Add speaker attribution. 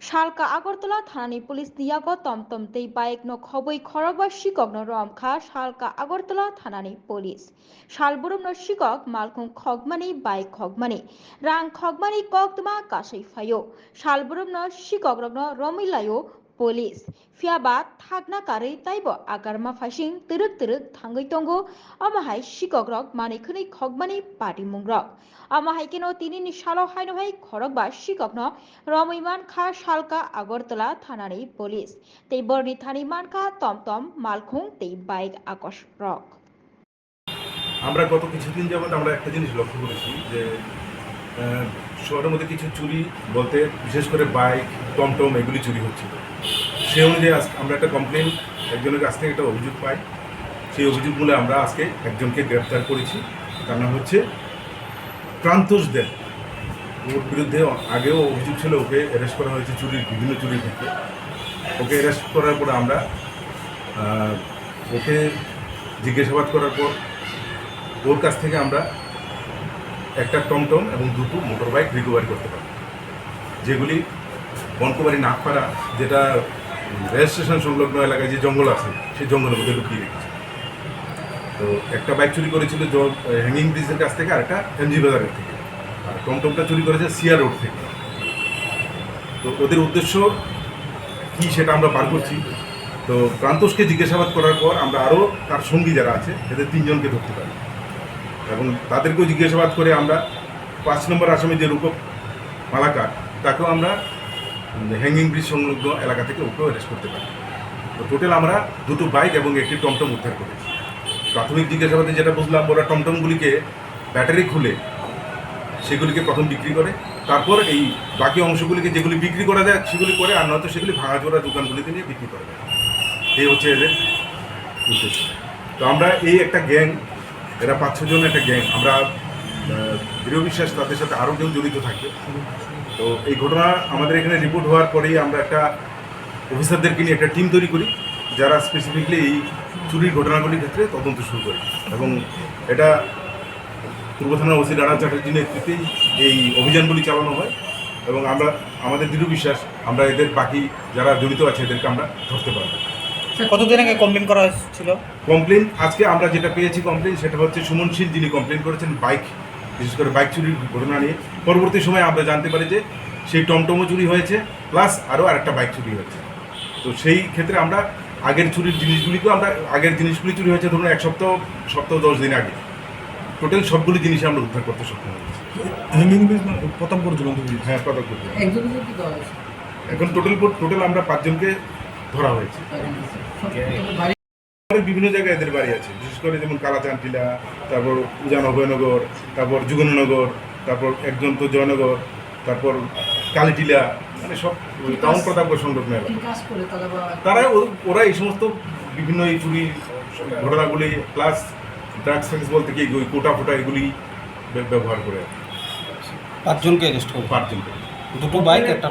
Speaker 1: শালকা আগরতলা থানানি পুলিশ দিয়াগ তমতম তেই বাইক ন খবই খরবা শিকক ন রমখা শালকা আগরতলা থানানি পুলিশ। শালবুরুম ন শিকক মালকুং খগমানি, বাইক খগমানি। রাং খগমানি ককদমা কাশৈ ফায়ো। শালবুরুম ন শিকক রগ্ন রমিলায়ো পুলিশ ফিয়াবা থাকনা কাरै তাইব আগারমা ফাইসিং তিরুক তিরুক থাঙ্গৈ তঙ্গ আমাহাই শিকক রক মানিখুনি খগমানি পাটি মুংরক আমাহাই কেন তিনি নিশালো হাইনো হাই খরক বা শিকক ন রমৈমান খা শালকা আগরতলা থানানি পুলিশ তৈ বর্ণি থানি মানকা তমতম মালখুং তৈ বাইক আকস রক
Speaker 2: আমরা গত কিছুদিন যাবত আমরা একটা জিনিস লক্ষ্য করেছি যে শহরের মধ্যে কিছু চুরি বলতে বিশেষ করে বাইক, টমটম এগুলি চুরি হচ্ছিল সেই অনুযায়ী আমরা একটা কমপ্লেন একজনের কাছ থেকে একটা অভিযোগ পাই। সেই অভিযোগ মূলে আমরা আজকে একজনকে গ্রেপ্তার করেছি। তার নাম হচ্ছে প্রান্তোষ দেব। ওর বিরুদ্ধে আগেও অভিযোগ ছিল, ওকে অ্যারেস্ট করা হয়েছে চুরির, বিভিন্ন চুরির ক্ষেত্রে। ওকে অ্যারেস্ট করার পর আমরা ওকে জিজ্ঞাসাবাদ করার পর ওর কাছ থেকে আমরা একটা টমটম এবং দুটো মোটর বাইক রিকভারি করতে পারি যেগুলি বনকুমারী নাগপাড়া, যেটা রেল স্টেশন সংলগ্ন এলাকায় যে জঙ্গল আছে, সেই জঙ্গলের মধ্যে লুকিয়ে রেখেছে। তো একটা বাইক চুরি করেছিল হ্যাঙ্গিং ব্রিজের কাছ থেকে আর একটা এমজি বাজারের থেকে। আর টমটমটা চুরি করেছে সিয়া রোড থেকে। তো ওদের উদ্দেশ্য কি সেটা আমরা বার করছি। তো প্রান্তোষকে জিজ্ঞাসাবাদ করার পর আমরা আরও তার সঙ্গী যারা আছে, এদের তিনজনকে ধরতে পারি। এবং তাদেরকেও জিজ্ঞাসাবাদ করে আমরা পাঁচ নম্বর আসামি যে রূপক মালাকার, তাকেও আমরা হ্যাঙ্গিং ব্রিজ সংলগ্ন এলাকা থেকে ওকেও অ্যারেস্ট করতে পারি। তো টোটাল আমরা দুটো বাইক এবং একটি টমটম উদ্ধার করেছি। প্রাথমিক জিজ্ঞাসাবাদে যেটা বুঝলাম, ওরা টমটমগুলিকে ব্যাটারি খুলে সেগুলিকে প্রথম বিক্রি করে, তারপর এই বাকি অংশগুলিকে যেগুলি বিক্রি করা যায় সেগুলি করে, আর নয়তো সেগুলি ভাঙাচোরা দোকানগুলিতে নিয়ে বিক্রি করা যায়। এই হচ্ছে এদের উদ্দেশ্য। তো আমরা এই একটা গ্যাং এরা পাঁচ ছজন একটা গ্যাং। আমরা দৃঢ় বিশ্বাস তাদের সাথে আরও কেউ জড়িত থাকবে। তো এই ঘটনা আমাদের এখানে রিপোর্ট হওয়ার পরেই আমরা একটা অফিসারদেরকে নিয়ে একটা টিম তৈরি করি, যারা স্পেসিফিকলি এই চুরির ঘটনাগুলির ক্ষেত্রে তদন্ত শুরু করে। এবং এটা পূর্ব থানার ওসি রানা চ্যাটার্জির নেতৃত্বেই এই অভিযানগুলি চালানো হয়। এবং আমরা, আমাদের দৃঢ় বিশ্বাস, আমরা এদের বাকি যারা জড়িত আছে এদেরকে আমরা ধরতে পারব।
Speaker 3: কতদিন আগে কমপ্লেন করা হয়েছিল?
Speaker 2: কমপ্লেন আজকে আমরা যেটা পেয়েছি কমপ্লেন সেটা হচ্ছে সুমন শীল যিনি কমপ্লেন করেছেন বাইক বিশেষ করে বাইক চুরির ঘটনা নিয়ে। পরবর্তী সময়ে আমরা জানতে পারি যে সেই টমটমও চুরি হয়েছে প্লাস আরও আরেকটা বাইক চুরি হয়েছে। তো সেই ক্ষেত্রে আমরা আগের চুরির জিনিসগুলিকেও আমরা আগের জিনিসগুলি চুরি হয়েছে ধরুন এক সপ্তাহ সপ্তাহ দশ দিন আগে। টোটাল সবগুলি জিনিস আমরা উদ্ধার করতে সক্ষম হয়েছি।
Speaker 4: হ্যাঙ্গিং মানে প্রথম করে ঝুলন্ত
Speaker 2: হ্যাঁ এখন টোটাল টোটাল আমরা পাঁচজনকে ধরা হয়েছে। বিভিন্ন জায়গায় এদের বাড়ি আছে। বিশেষ করে যেমন কালাচানটিলা তারপর উজান অভয়নগর তারপর যুগননগর তারপর একজন তো জয়নগর তারপর কালীটিলা মানে সব টাউন প্রতাপ সংলগ্ন
Speaker 5: তারা
Speaker 2: ওরা এই সমস্ত বিভিন্ন এই চুরি ঘটনাগুলি প্লাস ড্রাগস ফ্যাক্স বলতে কি ওই কোটা ফোটা এগুলি ব্যবহার করে।
Speaker 3: পাঁচজনকে অ্যারেস্ট করব
Speaker 2: পাঁচজনকে।
Speaker 3: দুটো বাইক একটা